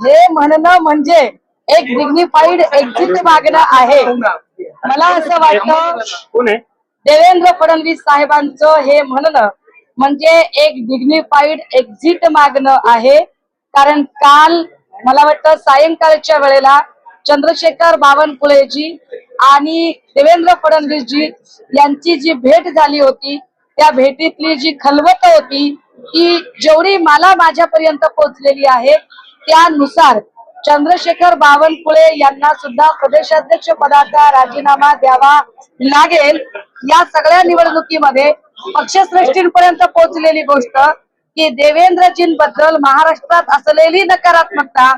हे म्हणणं म्हणजे एक डिग्निफाईड एक्झिट मागणं आहे. मला असं वाटतं देवेंद्र फडणवीस साहेबांचं हे म्हणणं म्हणजे एक डिग्निफाईड एक्झिट मागणं आहे. कारण काल मला वाटतं सायंकाळच्या वेळेला चंद्रशेखर बावनकुळेजी आणि देवेंद्र फडणवीसजी यांची जी भेट झाली होती त्या भेटीतली जी खलबत होती ती जेवढी मला माझ्यापर्यंत पोहोचलेली आहे त्यानुसार चंद्रशेखर बावनकुळे यांना सुद्धा प्रदेशाध्यक्ष पदाचा राजीनामा द्यावा लागेल. या सगळ्या निवडणुकीमध्ये पक्षश्रेष्ठींपर्यंत पोहोचलेली गोष्ट की देवेंद्रजींबद्दल महाराष्ट्रात असलेली नकारात्मकता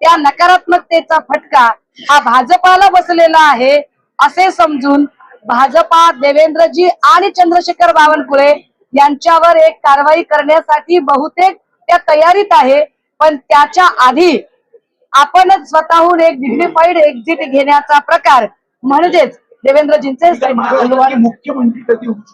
त्या नकारात्मकतेचा फटका हा भाजपाला बसलेला आहे असे समजून भाजपा देवेंद्रजी आणि चंद्रशेखर बावनकुळे यांच्यावर एक कारवाई करण्यासाठी बहुतेक त्या तयारीत आहे. पण त्याच्या आधी आपणच स्वतःहून एक डिग्निफाईड एक्झिट घेण्याचा प्रकार म्हणजेच देवेंद्रजींचे फडणवीस?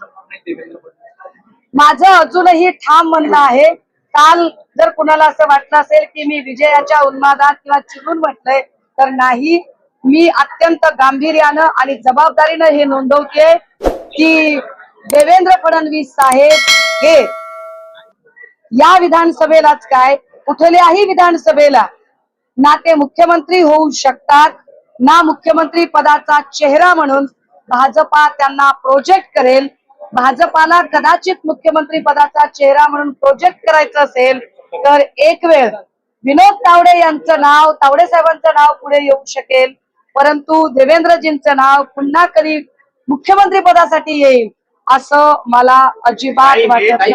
माझं अजूनही ठाम म्हणणं आहे काल जर कुणाला असं वाटलं असेल की मी विजयाच्या उन्मादात किंवा चिडून म्हटलंय तर नाही. मी अत्यंत गांभीर्यानं आणि जबाबदारीनं हे नोंदवते की देवेंद्र फडणवीस साहेब हे या विधानसभेलाच काय कुठल्याही विधानसभेला. ना ते मुख्यमंत्री होऊ शकतात ना मुख्यमंत्री पदाचा चेहरा म्हणून भाजपा त्यांना प्रोजेक्ट करेल. भाजपाला कदाचित मुख्यमंत्री पदाचा चेहरा म्हणून प्रोजेक्ट करायचं असेल तर एक वेळ विनोद तावडे यांचं नाव तावडे साहेबांचं नाव पुढे येऊ शकेल. परंतु देवेंद्रजींचं नाव पुन्हा कधी मुख्यमंत्री पदासाठी येईल असं मला अजिबात वाटत नाही.